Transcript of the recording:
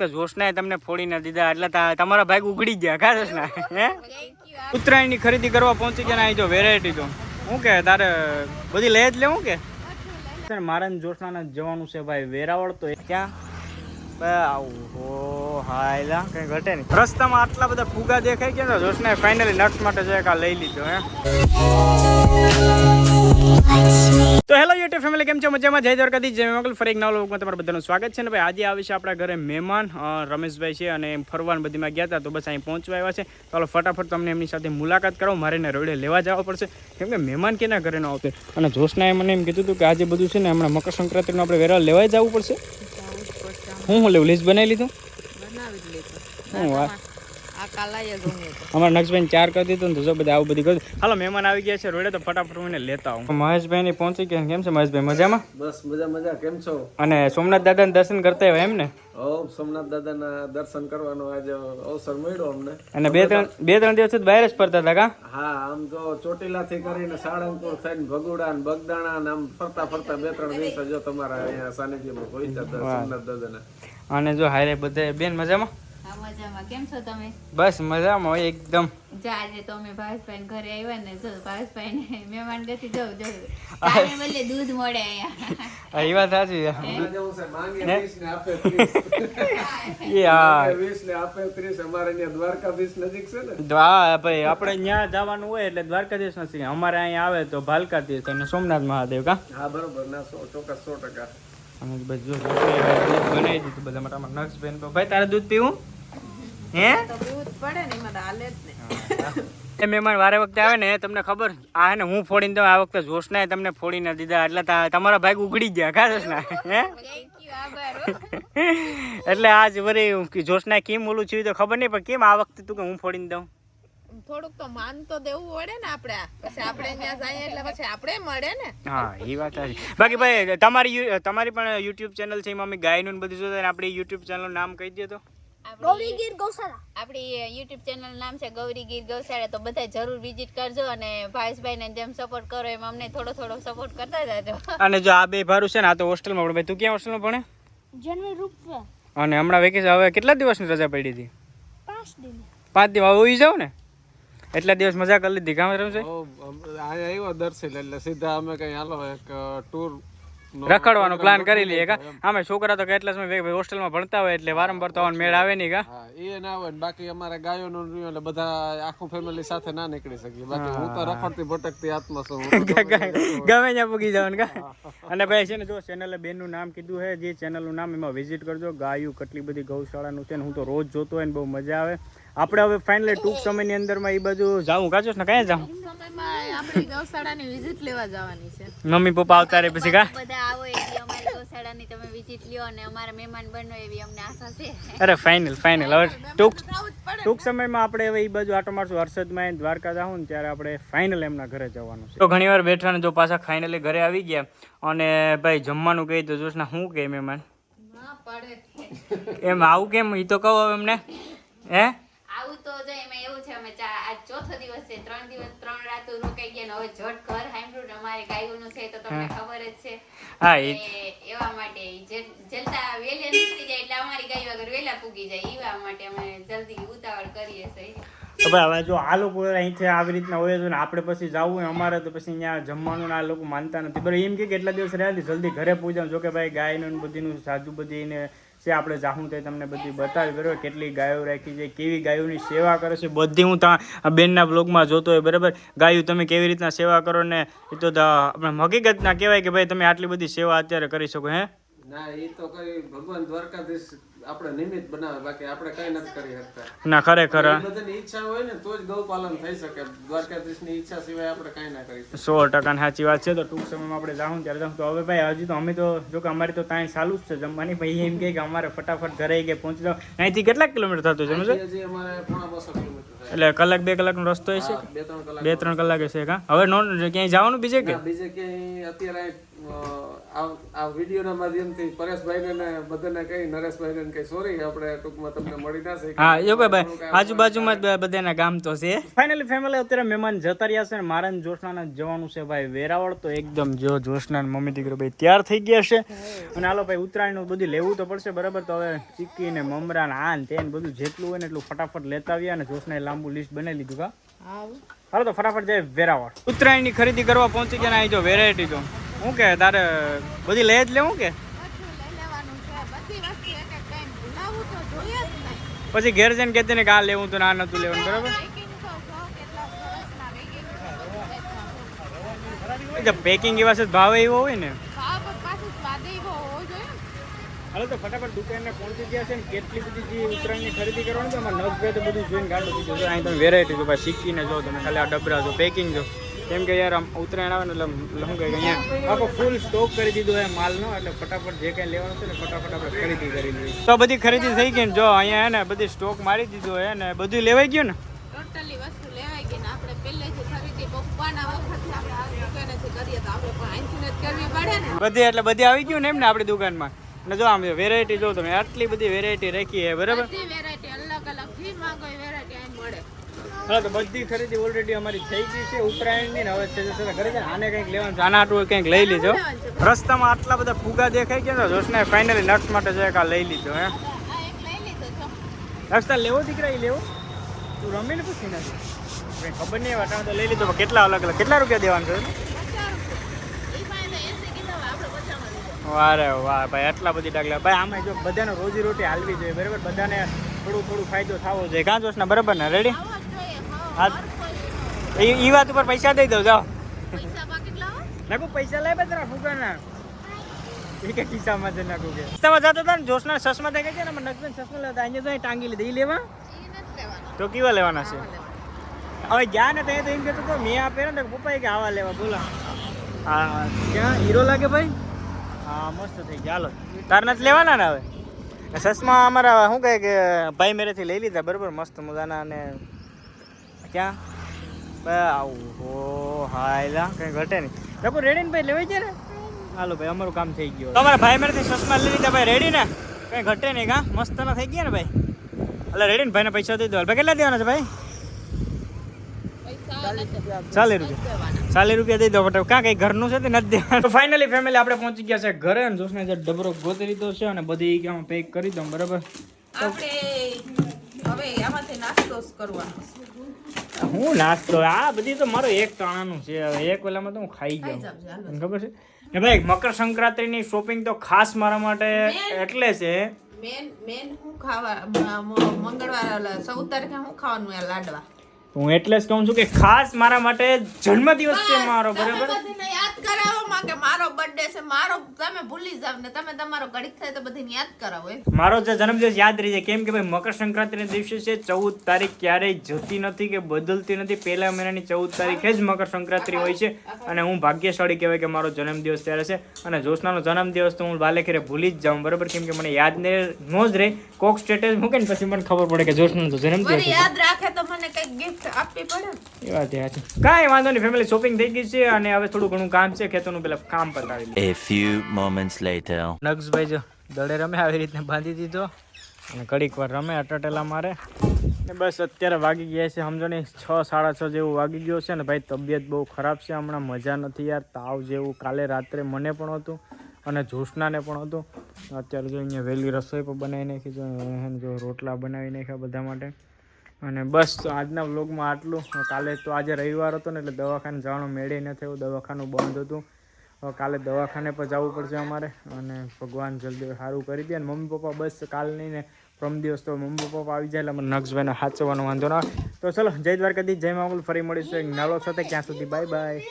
તો જોશનાએ તમને ફોડી ના દીધા. એટલે તમારા ભાઈ ઉઘડી ગયા, કા જોશના? હે? ઉત્તરાયણની ખરીદી કરવા પહોંચી ગયા અહીં જો વેરાયટી તો શું કે, તારે બધી લઈ જ લેવું કે? મારા જોશનાને જવાનું છે ભાઈ વેરાવળ, તો ક્યાં? ઓહો હાયલા કઈ ઘટે નહીં. રસ્તામાં આટલા બધા ફુગા દેખાય ગયા તો જોશનાએ ફાઇનલી નટ્સ માટે જો લઈ લીધો, હે? તો હેલો યુટ્યુબ ફેમિલી કેમ છો? મજામાં? જય દ્વારકાથી જય મંગલ ફરી એક નવા લોકમાં તમારું બધાનું સ્વાગત છે. ને ભાઈ આજે આવે છે આપણા ઘરે મહેમાન રમેશભાઈ છે અને ફરવાન બધીમાં ગયા હતા તો બસ અહીં પહોંચવા આવ્યા છે. તો હાલો ફટાફટ તમને એમની સાથે મુલાકાત કરો મારે એને રોડે લેવા જવા પડશે. કેમ કે મહેમાન કેના ઘરે ન આવતે અને જોશનાએ મને એમ કીધું હતું કે આજે બધું છે ને હમણાં મકર સંક્રાંતિનું આપણે વેરા લેવા જવું પડશે. હું હું લેવું? લિસ્ટ બનાવી લીધું. હું વાત અમારા નક્ષભાઈ ચાર કરી દીધું ને તો બધા આવું બધું કર્યું હાલો મહેમાન આવી ગયા છે. રોડે તો ફટાફટ હું લેતા આવું. મહેશભાઈ ની પહોંચી ગયા કેમ છે મહેશભાઈ? મજામાં? બસ મજા મજા. કેમ છો? અને સોમનાથ દાદાને દર્શન કરતા હોય એમ ને? સોમનાથ દાદાના દર્શન કરવાનો આજે અવસર મળ્યો અમને. અને બે ત્રણ બે ત્રણ દિવસ બહાર જ ફરતા હતા કા? હા આમ તો ચોટીલાથી કરીને સાળંગપુર થઈને ભગુડા ને બગદાણા ને આમ ફરતા ફરતા બે ત્રણ દિવસ જો તમારા અહીંયા સાનિધ્યમાં પહોંચ્યા હતા સોમનાથ દાદાના. અને જો હારે બધે બેન મજામાં? મજામાં કેમ છો તમે? બસ મજામાં હોય એકદમ. જો આજે તો અમે ભાવેશભાઈ ઘરે આવ્યા ને જો ભાવેશભાઈ ને મહેમાન ગતિ જવું જો કાલે બદલે દૂધ મળે અહીંયા. હા, એ વાત સાચી છે. હમણાં જેવું છે માંગે વીસ ને આપે ત્રીસ. એ હા. માંગે વીસ ને આપે ત્રીસ. અમારે અહીંયા દ્વારકાધીશ નજીક છે ને? તો હા ભાઈ આપણે ત્યાં જવાનું હોય એટલે દ્વારકાધીશ નથી. અમારે અહીંયા આવે તો ભાલકાધીશ અને સોમનાથ મહાદેવ કા? હા બરોબર. ના સો ચોક્કસ સો ટકા. અને બધું જો દૂધ બનાવી દીધું બધા માટે. અમારા નક્ષભાઈ તો ભાઈ તારે દૂધ પીવું? હે? તો મહેમાન વારે વખતે આવે ને તમને ખબર? આ ને હું ફોડીને દઉં આ વખતે જોશનાએ તમને ફોડી ના દીધા. એટલે તમારા ભાઈ ઉગડી ગયા કા જોશના હે. એટલે આજ વળી જોશના કેમ ઓલું થયું તો ખબર નહીં પણ કેમ આ વખતે તું કે હું ફોડીને દઉં? થોડુંક તો માન તો દેવું પડે ને આપણે પછી આપણે ત્યાં જઈએ એટલે પછી આપણે મળે ને. હા એ વાત સાચી. બાકી ભાઈ તમારી તમારી પણ યુટ્યુબ ચેનલ છે એમાં અમે ગાયનું બધું જોતા હોય યુટ્યુબ ચેનલનું નામ કહી દે તો. ગૌરી ગીર ગૌશાળા. આપણી યુટ્યુબ ચેનલ નામ છે ગૌરી ગીર ગૌશાળા તો બધા જરૂર વિઝિટ કરજો અને ભાઈસભાઈ ને જેમ સપોર્ટ કરો એમ અમને થોડો થોડો સપોર્ટ કરતા જાજો. અને જો આ બે ભારું છે ને આ તો હોસ્ટેલમાં ભણે ભાઈ તું ક્યાં હોસ્ટેલમાં ભણે? જન્મ રૂપ અને હમણાં વેકેશન હવે કેટલા દિવસની રજા પડી હતી? પાંચ દિન પાંચ દિવસ હવે ઉઈ જાવ ને? એટલા દિવસ મજા કરી લીધી ગામ રમશે? ઓ, આવ્યો દર્શન એટલે સીધા અમે કઈ હાલો એક ટૂર રખડવાનો પ્લાન કરી લઈએ કા? આમે છોકરા તો કેટલા સમય હોસ્ટેલમાં ભણતા હોય એટલે વારંવાર તો આવવાનો મેળ આવે નહીં કા? એ ના હોય ને બાકી અમારા ગાયોનું એટલે બધા આખું ફેમિલી સાથે ના નીકળી શકીએ. બાકી હું તો રખડતી ભટકતી આત્મા છું ગમે ત્યાં પૂગી જવાનું કા? અને ભાઈ છે ને જો ચેનલે બેનનું નામ કીધું છે જે ચેનલનું નામ એમાં વિઝિટ કરજો. ગાયું કેટલી બધી ગૌશાળાનું છે ને હું તો રોજ જોતો હોય ને બહુ મજા આવે. આપણે હવે ફાઇનલી ટૂંક સમયની અંદરમાં એ બાજુ જાવું. કાચો ને કયા જાઉં? સમયમાં આપણી વિઝિટ લેવા જવાની મમ્મી પપ્પા આવતા રે પછી કા? બધા આવો એટલે અમારી તમે વિઝિટ લ્યો અને અમારા મહેમાન બનો એવી અમને આશા છે. અરે ફાઇનલ ફાઇનલ હવે ટૂંક ટૂંક સમયમાં આપણે હવે એ બાજુ આટો મારશું. હર્ષદમાં દ્વારકા જાઉં ને ત્યારે આપણે ફાઇનલ એમના ઘરે જવાનું છે. તો ઘણી વાર બેઠા ને જો પાછા ફાઇનલી ઘરે આવી ગયા અને ભાઈ જમવાનું કહી તો જોશ ના શું કહે મહેમાન? એમ આવું કેમ? એ તો કહો હવે એમને હે? તો જો એમાં એવું છે અમે આજ ચોથો દિવસ છે ત્રણ દિવસ ત્રણ રાતો રોકાઈ ગયા ને હવે જટ ઘર હાંભળ્યું અમારે ગાયોનું છે તો તમને ખબર જ છે. હા એવા માટે જલતા વેલે નીકળી જાય એટલે અમારી ગાયો આગળ વેલા પૂગી જાય એવા માટે અમે જલ્દી ઉતાવળ કરીએ છીએ. હવે જો આ લોકો અહીંથી આવી રીતના હોય તો આપણે પછી જવું હોય અમારે તો પછી અહીંયા જમવાનું આ લોકો માનતા નથી. બરાબર એમ કે કેટલા દિવસ રહ્યા જલ્દી ઘરે પૂજા જો કે ભાઈ ગાયનું ને બધીનું સાજુ બધી ને છે આપણે જાહું તે તમને બધી બતાવી બરાબર, કેટલી ગાયો રાખી છે, કેવી ગાયોની સેવા કરે છે, બધી હું ત્યાં બેનના બ્લોગમાં જોતો હોય, બરાબર? ગાયું તમે કેવી રીતના સેવા કરો ને એ તો આપણે હકીકતના કહેવાય કે ભાઈ, તમે આટલી બધી સેવા અત્યારે કરી શકો, હે? ના એ તો કઈ ભગવાન દ્વારકાધીશ આપણે નિમિત્ત બનાવે બાકી આપણે કઈ નથી કરી શકતા. ના ખરેખર બધાની ઈચ્છા હોય ને તો જ ગૌપાલન થઈ શકે. દ્વારકાધીશની ઈચ્છા સિવાય આપણે કઈ ના કરી શકીએ. સો ટકા સાચી વાત છે તો ટૂંક સમયમાં આપણે જાઉં ત્યારે જાઉં તો હવે ભાઈ હજી તો અમે તો જો કે અમારી તો ત્યાં ચાલુ જ છે જમવાની. ભાઈ એમ કે અમારે ફટાફટ ઘરે કે પહોંચી જાવ અહીંથી કેટલાક કિલોમીટર થતું છે સમજો હજી અમારે પોણા બસો કિલોમીટર એટલે કલાક બે કલાકનો રસ્તો હશે? બે ત્રણ કલાક છે કા? હવે નોન ક્યાંય જવાનું બીજે કે? બીજે ક્યાંય અત્યારે આ આ વિડીયોના માધ્યમથી પરેશભાઈને ને બધાને કહી નરેશભાઈને કઈ સોરી આપણે ટૂંકમાં તમને મળી ના શકીએ હા જો ભાઈ? આજુબાજુમાં જ બધાના ગામ તો છે. ફાઇનલી ફેમિલી અત્યારે મહેમાન જતા રહ્યા છે ને મારા ને જવાનું છે ભાઈ વેરાવળ. તો એકદમ જો જોશના મમ્મી દીકરો ભાઈ તૈયાર થઈ ગયા છે. અને હાલો ભાઈ ઉત્તરાયણનું બધું લેવું તો પડશે બરાબર? તો હવે ચીક્કી ને મમરા ને આ ને તે બધું જેટલું હોય ને એટલું ફટાફટ લેતા આવ્યા અને જોશનાએ લાંબુ લિસ્ટ બનાવી લીધું કા હાલો તો ફટાફટ જાય વેરાવળ. ઉત્તરાયણની ખરીદી કરવા પહોંચી ગયા ને અહીં જો વેરાયટી જો શું કે તારે બધી લઈ જ લેવું કે? પછી ઘેર જઈને કહેતી ને કે આ લેવું તો ના નતું લેવાનું બરાબર? પેકિંગ એવા છે ભાવ એવો હોય ને? હાલો તો ફટાફટ દુકાનને પહોંચી ગયા છે ને કેટલી બધી જે ઉત્તરાયણની ખરીદી કરવાની તો અમારે નગ તો બધું જોઈને ગાડું દીધું છે અહીં તમે વેરાયટી જો ભાઈ શીખીને જો તમે ખાલી આ ડબરા જો પેકિંગ જો. કેમ કે યાર આમ ઉત્તરાયણ આવે ને એટલે શું કહે અહીંયા આખો ફૂલ સ્ટોક કરી દીધો છે માલનો એટલે ફટાફટ જે કાંઈ લેવાનું છે ને ફટાફટ આપણે ખરીદી કરી લઈએ. તો બધી ખરીદી થઈ ગઈ ને જો અહીંયા હે ને બધી સ્ટોક મારી દીધો હે ને બધું લેવાઈ ગયું ને? ટોટલી વસ્તુ લેવાઈ ગઈ ને આપણે પહેલેથી ખરીદી પપ્પાના વખતથી આપણે આ દુકાનેથી કરીએ તો આપણે પણ અહીંથી જ કરવી પડે ને. બધી એટલે બધી આવી ગયું ને એમ ને આપણી દુકાનમાં? ને જો આમ વેરાયટી જો તમે આટલી બધી વેરાયટી રાખી છે બરાબર? બધી વેરાયટી અલગ અલગ જે માંગો એ વેરાયટી અહીં મળે. હા તો બધી ખરીદી ઓલરેડી અમારી થઈ ગઈ છે. ઉત્તરાયણની ને હવે છે ઘરે છે આને કંઈક લેવાનું કંઈક લઈ લીધો. રસ્તામાં આટલા બધા ફુગા દેખાઈ ગયા જોશને ફાઇનલી નટ્સ માટે છે કા લઈ લીધો હે. આ લેવો દીકરા એ લેવો? તું રમીને પૂછી નથી ખબર નહીં વાટાણ તો લઈ લીધો કેટલા અલગ અલગ? કેટલા રૂપિયા દેવાનું છે? વારે વાહ ભાઈ આટલા બધી ડાકલા ભાઈ આમાં જો બધાને રોજી રોટી હાલવી જોઈએ બરાબર? બધાને થોડું થોડું ફાયદો થવો જોઈએ. કાં જોશ ને બરાબર ને? રેડી હા. એ વાત ઉપર પૈસા દઈ દઉં જાઓ. પૈસા લાવો નાખું પૈસા લાય બતરા ફૂકાના એ કે ખિસ્સામાં છે નાખું કે. રસ્તામાં જતો હતા ને જોશના ચશ્મા દેખાય છે ને અમે નકબેન ચશ્મા લેતા અહીંયા તો ટાંગી લીધા. એ લેવા? તો કેવા લેવાના છે? હવે ગયા ને ત્યાં તો એમ કહેતો તો મેં આ પહેર્યા ને તો પપ્પાએ કે આવા લેવા બોલા. હા. ક્યાં? હીરો લાગે ભાઈ? હા મસ્ત થઈ ગયા. હાલો. તાર નથી લેવાના ને હવે? ચશ્મા અમારા શું કહે કે ભાઈ મેરેથી લઈ લીધા બરાબર મસ્ત મજાના અને ક્યાં? આવું હો હાયલા કંઈ ઘટે નહીં. લોકો રેડી ને ભાઈ લેવાઈ જાય ને? હાલો ભાઈ અમારું કામ થઈ ગયું તમારા ભાઈ મેરેથી ચશ્મા લઈ લીધા ભાઈ રેડી ને? કંઈ ઘટે નહીં કા? મસ્ત ના થઈ ગયા ને ભાઈ? એટલે રેડી ને ભાઈને પૈસા દઈ દો. ભાઈ કેટલા દેવાના છે ભાઈ? ચાલીસ રૂપિયા. ચાલીસ રૂપિયા દઈ દો બટ કાં કઈ ઘરનું છે તે નથી દેવાનું. તો ફાઇનલી ફેમિલી આપણે પહોંચી ગયા છે ઘરે અને જોશને જે ડબરો ગોતી લીધો છે અને બધી પેક કરી દઉં બરાબર? આપણે હવે આમાંથી નાસ્તો કરવાનો. હું નાસ્તો? આ બધી તો મારો એક ટાણાનું છે. હવે એક વેલામાં તો હું ખાઈ જાઉં ખબર છે? ને ભાઈ મકર સંક્રાંતિની શોપિંગ તો ખાસ મારા માટે એટલે છે. મેન મેન હું ખાવા મંગળવાર ચૌદ તારીખે હું ખાવાનું લાડવા. હું એટલે જ કહું છું કે ખાસ મારા માટે જન્મદિવસ છે મારો બરાબર? યાદ કરાવો માં કે મારો બર્થડે છે. મારો તમે ભૂલી જાવ ને તમે તમારો ઘડીક થાય તો બધીને યાદ કરાવો મારો જે જન્મદિવસ યાદ રહી જાય કેમ કે ભાઈ મકર સંક્રાંતિના દિવસે છે ચૌદ તારીખ ક્યારેય જતી નથી કે બદલતી નથી. પહેલા મહિનાની ચૌદ તારીખે જ મકર સંક્રાંતિ હોય છે અને હું ભાગ્યશાળી કહેવાય કે મારો જન્મદિવસ ત્યારે છે. અને જોશનાનો જન્મદિવસ તો હું બાલેખીરે ભૂલી જ જાઉં બરાબર? કેમ કે મને યાદ ને નો જ રહે. કોક સ્ટેટસ મૂકે ને પછી મને ખબર પડે કે જોશનાનો તો જન્મ દિવસ યાદ રાખે તો મને કંઈક ગિફ્ટ આપવી પડે એ વાત યાદ છે કાંઈ વાંધો નહીં ફેમિલી શોપિંગ થઈ ગઈ છે અને હવે થોડું ઘણું કામ છે ખેતરનું પેલા કામ પતાવી લઈએ A few moments later. નક્ષભાઈ જો દડે રમે આવી રીતે બાંધી દીધો અને ઘડીક વાર રમે અટટેલા મારે. ને બસ અત્યારે વાગી ગયા છે સમજો ને છ સાડા છ જેવું વાગી ગયો છે ને ભાઈ તબિયત બહુ ખરાબ છે હમણાં મજા નથી યાર તાવ જેવું કાલે રાત્રે મને પણ હતું. અને જોશનાને પણ હતું. અત્યારે જો અહીંયા વહેલી રસોઈ પણ બનાવી નાખી જો જો રોટલા બનાવી નાખ્યા બધા માટે. અને બસ આજના વ્લોગમાં આટલું. કાલે તો આજે રવિવાર હતો ને એટલે દવાખાને જવાનો મેળે ન થયો. દવાખાનું બંધ હતું. કાલે દવાખાને પણ જવું પડશે અમારે. અને ભગવાન જલ્દી સારું કરી દે. અને મમ્મી પપ્પા બસ કાલ નહીં ને, પ્રમ દિવસ તો મમ્મી પપ્પા આવી જાય એટલે મને નક્ષભાઈને સાચવવાનો વાંધો ના તો ચલો, જય દ્વારકાથી જય મામલ. ફરી મળીશું એક નવો સાથે. ક્યાં સુધી બાય બાય.